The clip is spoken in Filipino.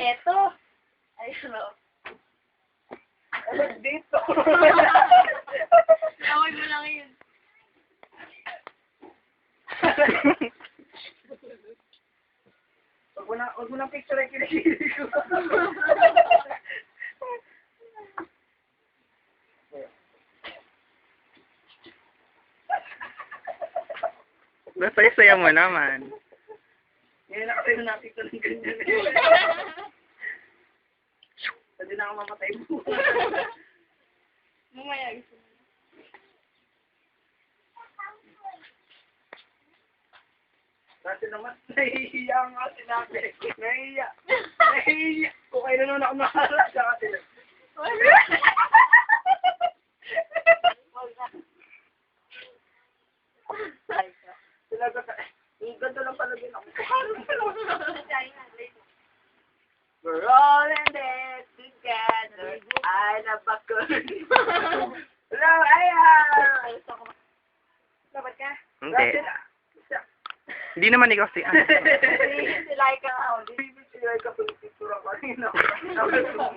Eto. Ayun o. Dito. Away mo lang yun. Huwag mo na, huwag mo na picture ay kinikili ko. Nasaya-saya mo naman. Ngayon na kasi nakita ng ganyan eh. Pwede na ako mamatay mo. Mamaya gusto mo. Kasi naman, nahihiya nga sinabi. Nahihiya. Nahihiya. Kung kailan naman ako maharap sa atin. Sinabi ka, ang ganda lang pala din ako. We're all in this together. I love a good. Hello, ayan! Dapat ka? Hindi. Hindi naman ikaw si ano. Si Laika nga ulit. Bibig sila ka pala picture ako. Sabi ko,